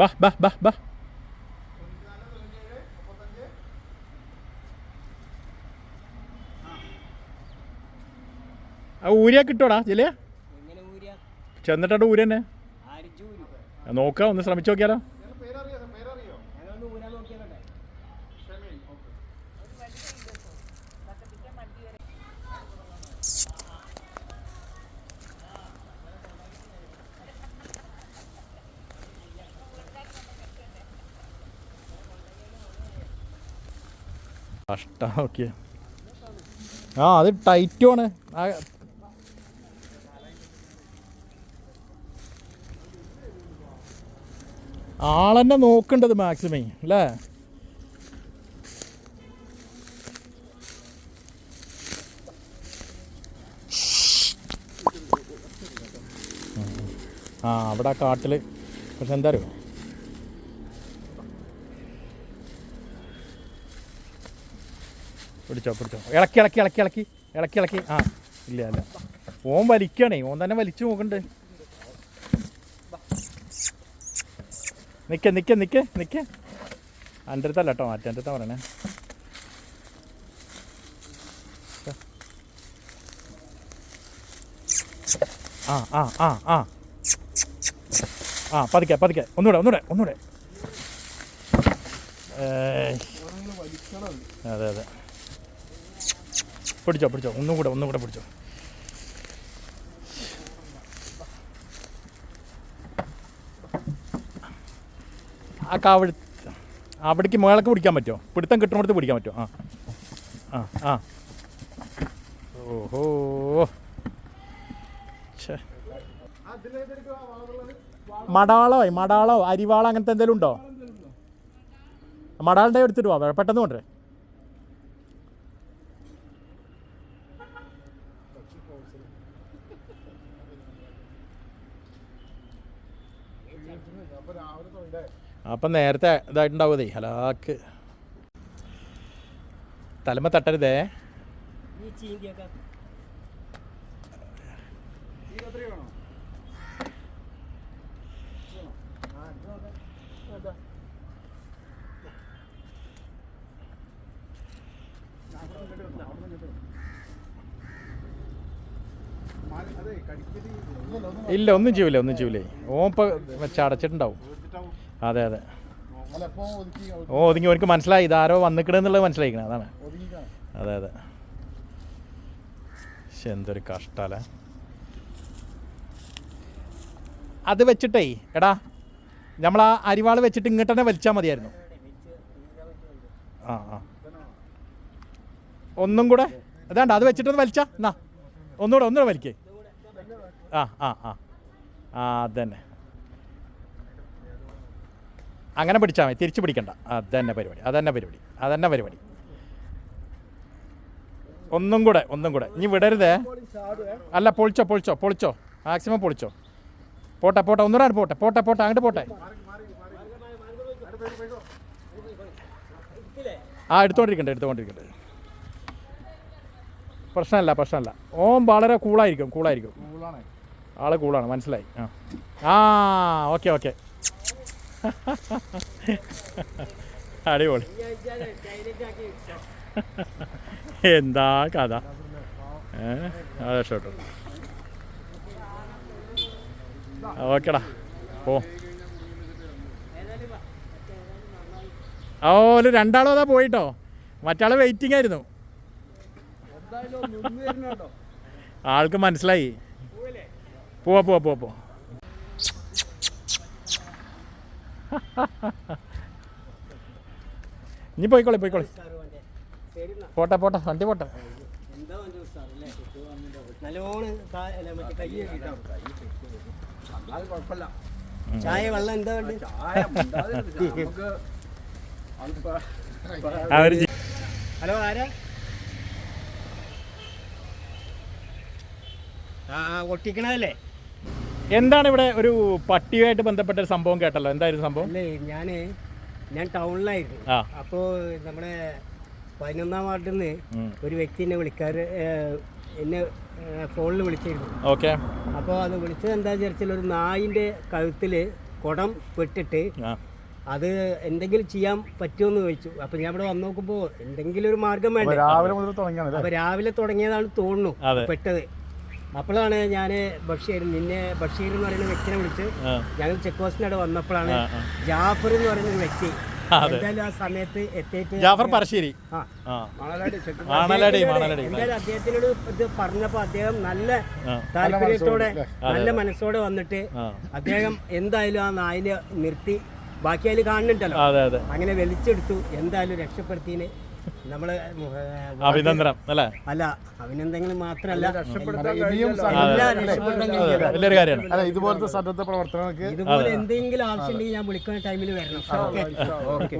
ബാ ബാ ബാ ബാ. ആ ഊരിയാ കിട്ടോടാ ജില്ലയാ? ചെന്നിട്ടുണ്ട് ഊര് തന്നെ നോക്കാം ഒന്ന് ശ്രമിച്ചു നോക്കിയാലോ. കഷ്ടം ഓക്കെ. ആ അത് ടൈറ്റും ആണ്. ആ. ആളെന്നെ നോക്കണ്ടത് മാക്സിമം അല്ലേ? ആ അവിടെ ആ കാട്ടിൽ പക്ഷെ എന്താ അറിയോ? പിടിച്ചോ പിടിച്ചോ. ഇളക്കി ഇളക്കി ഇളക്കി ഇളക്കി. ഇളക്കി ഇളക്കി. ആ ഇല്ല അല്ല ഓൻ വലിക്കണേ. ഓൻ തന്നെ വലിച്ചു നോക്കണ്ട്. നിക്ക നിക്ക നിക്ക നിക്ക. എന്റെ അടുത്തല്ല കേട്ടോ മറ്റേ അടുത്താ പറയണേ. ആ ആ ആ ആ. ആ പതുക്കെ പതുക്കെ. ഒന്നുകൂടെ ഒന്നുകൂടെ ഒന്നുകൂടെ. അതെ അതെ. പിടിച്ചോ പിടിച്ചോ. ഒന്നും കൂടെ ഒന്നും കൂടെ പിടിച്ചോ. ആ കാവഴി അവിടേക്ക് മുകളൊക്കെ പിടിക്കാൻ പറ്റുമോ? പിടുത്തം കിട്ടുന്നിടത്ത് പിടിക്കാൻ പറ്റുമോ? ആ. ആ ആ. ഓഹോ. ഛേ. മടാളോ മടാളോ അരിവാളോ അങ്ങനത്തെ എന്തെങ്കിലും ഉണ്ടോ? മടാളിന്റെ എടുത്തിട്ട് പോവാ പെട്ടെന്ന് കൊണ്ടുവരേ. അപ്പം നേരത്തെ ഇതായിട്ടുണ്ടാവുമതേ ഹലാക്ക്. തലമ തട്ടരുതേ. ഈ ചീങ്കിയൊക്കെ. ഇല്ല ഒന്നും ചെയ്യൂല ഒന്നും ചെയ്യൂലേ. ഓപ്പ വെച്ച് അടച്ചിട്ടുണ്ടാവും. അതെ അതെ. ഓ ഒതുങ്ങി അവർക്ക് മനസ്സിലായി. ഇതാരോ വന്നിക്കണെന്നുള്ളത് മനസ്സിലായിക്കണേ. അതാണ്. അതെ അതെ. പക്ഷെ എന്തൊരു കഷ്ടല്ലേ. അത് വെച്ചിട്ടേ എടാ നമ്മൾ ആ അരിവാൾ വെച്ചിട്ട് ഇങ്ങോട്ട് തന്നെ വലിച്ചാൽ മതിയായിരുന്നു. ആ ആ. ഒന്നും കൂടെ അതാണ്ട് അത് വെച്ചിട്ടൊന്ന് വലിച്ചാ. എന്നാ ഒന്നുകൂടെ ഒന്നുകൂടെ വലിക്കേ. ആ ആ ആ. ആ അതന്നെ. അങ്ങനെ പിടിച്ചാൽ മതി. തിരിച്ച് പിടിക്കണ്ട. അതന്നെ പരിപാടി. അതന്നെ പരിപാടി. അതന്നെ പരിപാടി. ഒന്നും കൂടെ ഒന്നും കൂടെ. ഇനി വിടരുതേ. അല്ല പൊളിച്ചോ പൊളിച്ചോ പൊളിച്ചോ. മാക്സിമം പൊളിച്ചോ. പോട്ടെ പോട്ടെ. ഒന്നുകൂടെ പോട്ടെ. പോട്ടെ പോട്ടെ അങ്ങോട്ട് പോട്ടെ. ആ എടുത്തോണ്ടിരിക്കണ്ടേ എടുത്തോണ്ടിരിക്കണ്ടേ. പ്രശ്നമല്ല പ്രശ്നമല്ല. ഓം വളരെ കൂളായിരിക്കും കൂളായിരിക്കും ആൾ കൂളാണ് മനസ്സിലായി. ആ. Okay okay. അടിപൊളി. എന്താ കഥ? ഏ അതെ ഷോട്ടോ ഓക്കെടാ ഓ ഓ ഒരു രണ്ടാളും അതാ പോയിട്ടോ. മറ്റാൾ വെയിറ്റിംഗ് ആയിരുന്നു. ആൾക്ക് മനസ്സിലായി. പോവാ പോവാ പോവാ പോ ഇനി പോയിക്കോളി പോയിക്കോളി. പോട്ടെ പോട്ടെ വണ്ടി പോട്ടെ. ചായ വെള്ളം എന്താ വേണ്ടി? ഹലോ ആരാ? ആ, ഒട്ടിക്കണതല്ലേ? എന്താണ് ഇവിടെ ഒരു പട്ടിയുമായിട്ട് ബന്ധപ്പെട്ട ഒരു സംഭവം കേട്ടല്ലോ? എന്തായിരുന്നു സംഭവം? അല്ലേ ഞാൻ ഞാൻ ടൗണിലായിരുന്നു. ആ. അപ്പോൾ നമ്മുടെ പതിനൊന്നാം വാർഡിൽ നിന്ന് ഒരു വ്യക്തി എന്നെ വിളിക്കാറ് ഏഹ്, എന്നെ ഫോണിൽ വിളിച്ചിരുന്നു. ഓക്കെ. അപ്പോൾ അത് വിളിച്ചത് എന്താ വിചാരിച്ചാൽ ഒരു നായിന്റെ കഴുത്തിൽ കുടം പെട്ടിട്ട് ആ. അത് എന്തെങ്കിലും ചെയ്യാൻ പറ്റുമെന്ന് ചോദിച്ചു. അപ്പം ഞാൻ ഇവിടെ വന്ന് നോക്കുമ്പോൾ എന്തെങ്കിലും ഒരു മാർഗം വേണ്ടേ? രാവിലെ മുതൽ തുടങ്ങിയാണ് അപ്പോൾ രാവിലെ തുടങ്ങിയതാണ് തോന്നുന്നു അതെ. പെട്ടത്. അപ്പോഴാണ് ഞാൻ ബഷീർ നിന്നെ ബഷീർ എന്ന് പറയുന്ന വ്യക്തിനെ വിളിച്ച് ഞങ്ങൾ ചെക്ക് പോസ്റ്റിനവിടെ വന്നപ്പോഴാണ്. ജാഫർ എന്ന് പറയുന്ന ഒരു വ്യക്തി എന്തായാലും ആ സമയത്ത് എത്തിയിട്ട് ജാഫർ പറശ്ശേരി. എന്തായാലും അദ്ദേഹത്തിനോട് ഇത് പറഞ്ഞപ്പോൾ അദ്ദേഹം നല്ല താല്പര്യത്തോടെ നല്ല മനസ്സോടെ വന്നിട്ട് അദ്ദേഹം എന്തായാലും ആ നായിനെ നിർത്തി. ബാക്കി അതിൽ കാണുന്നുണ്ടല്ലോ. അതെ അതെ. അങ്ങനെ വലിച്ചെടുത്തു. എന്തായാലും രക്ഷപ്പെടുത്തിന് നമ്മൾ അഭിനന്ദനം അല്ലേ? അല്ല അഭിനന്ദനങ്ങൾ മാത്രമല്ല. വലിയൊരു കാര്യമാണ്. അല്ല ഇതുപോലത്തെ സന്നദ്ധ പ്രവർത്തനങ്ങൾക്ക് ഇതുപോലെ എന്തെങ്കിലും ആവശ്യമുണ്ടെങ്കിൽ ഞാൻ വിളിക്കുന്ന ടൈമിൽ വരണം. ഓക്കെ.